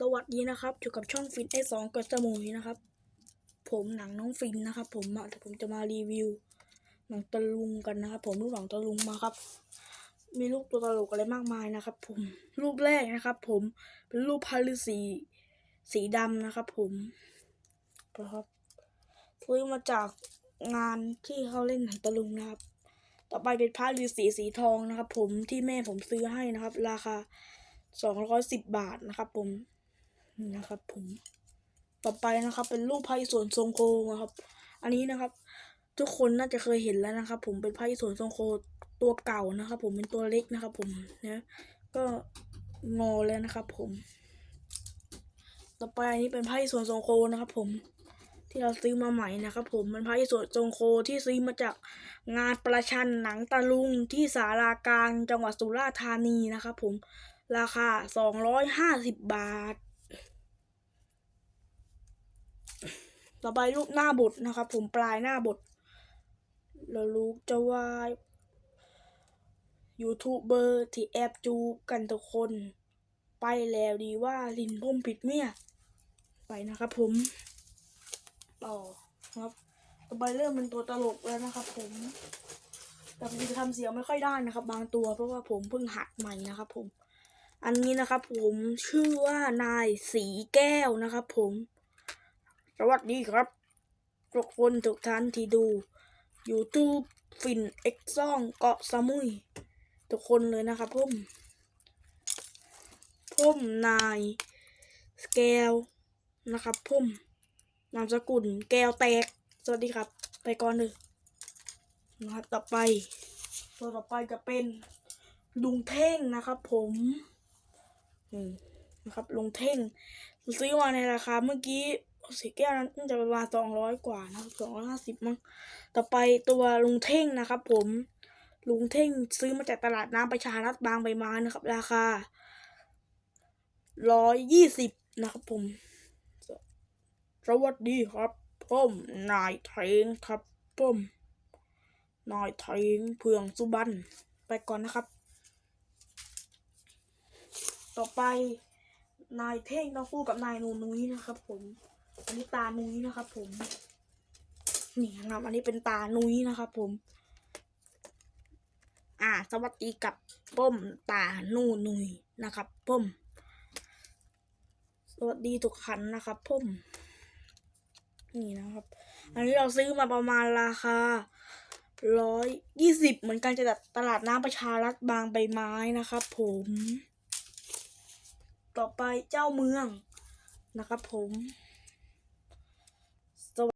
สวัสดีนะครับอยู่กับช่องฟินไอสองกับจมูกนะครับ ผมหนังน้องฟินนะครับ ผมมาผมจะมารีวิวหนังตะลุงกันนะครับ ผมรูปหนังตะลุงมาครับ มีรูปตัวตลกอะไรมากมายนะครับ ผมรูปแรกนะครับ ผมเป็นรูปพาฤาษีสีดำนะครับ ผมนะครับซื้อมาจากงานที่เขาเล่นหนังตะลุงนะครับ ต่อไปเป็นผ้าฤาษีสีทองนะครับ ผมที่แม่ผมซื้อให้นะครับ ราคาสองร้อยสิบบาทนะครับผม นะครับ ผมต่อไปนะครับ เป็นรูปไพ่สวนทรงโคนะครับ อันนี้นะครับ ทุกคนน่าจะเคยเห็นแล้วนะครับ ผมเป็นไพ่สวนทรงโคตัวเก่านะครับ ผมเป็นตัวเล็กนะครับ ผมนะก็งอแล้วนะครับ ผม ต่อไปอันนี้เป็นไพ่สวนทรงโคนะครับ ผมที่เราซื้อมาใหม่นะครับผมมันไพ่สวนทรงโคที่ซื้อมาจากงานประชันหนังตะลุงที่สารากลางจังหวัดสุราษฎร์ธานีนะครับผมราคาสองร้อยห้าสิบบาท ต่อไปรูปหน้าบทนะครับ ผมปลายหน้าบท เรารู้จะว่ายูทูบเบอร์ที่แอบจูบกันทุกคน ไปแล้วดีว่าลินพุ่มผิดเมียไปนะครับผม ต่อครับ ต่อไปเริ่มเป็นตัวตลกแล้วนะครับ ผมแต่ผมจะทำเสียงไม่ค่อยได้นะครับ บางตัวเพราะว่าผมเพิ่งหัดใหม่นะครับ ผม อันนี้นะครับ ผมชื่อว่านายสีแก้วนะครับ ผม สวัสดีครับทุกคนทุกท่านที่ดู YouTube ฟินเอ็กซ่องเกาะสมุย ทุกคนเลยนะครับผมผมนายสแกลนะครับผมนามสกุลแก้วแตก สวัสดีครับ ไปก่อนเลยนะครับต่อไป ตัวต่อไปจะเป็นลุงเท่งนะครับ ผมนะครับลุงเท่งซื้อมาในราคาเมื่อกี้ สีแก้วนั้นน่าจะประมาณสองร้อยกว่านะครับสองร้อยห้าสิบมั้งต่อไปตัวลุงเท่งนะครับ ผมลุงเท่งซื้อมาจากตลาดน้ำประชารัฐบางใบไม้นะครับ ราคาร้อยยี่สิบนะครับผม สวัสดีครับผมนายเทงครับผมนายเทงเพืองสุบันไปก่อนนะครับ ต่อไปนายเท่งต้องคู่กับนายนูนุ้ยนะครับผม นนี้ตานุ้ยนะครับผม นี่นะครับ อันนี้เป็นตานุ้ยนะครับผม อ่า สวัสดีกับป้มตานูนุ้ยนะครับป้มสวัสดีทุกคันนะครับป้มนี่นะครับ อันนี้เราซื้อมาประมาณราคาร้อยยี่สิบเหมือนกันจากตลาดน้ำประชารัฐบางใบไม้นะครับผม ต่อไปเจ้าเมืองนะครับผม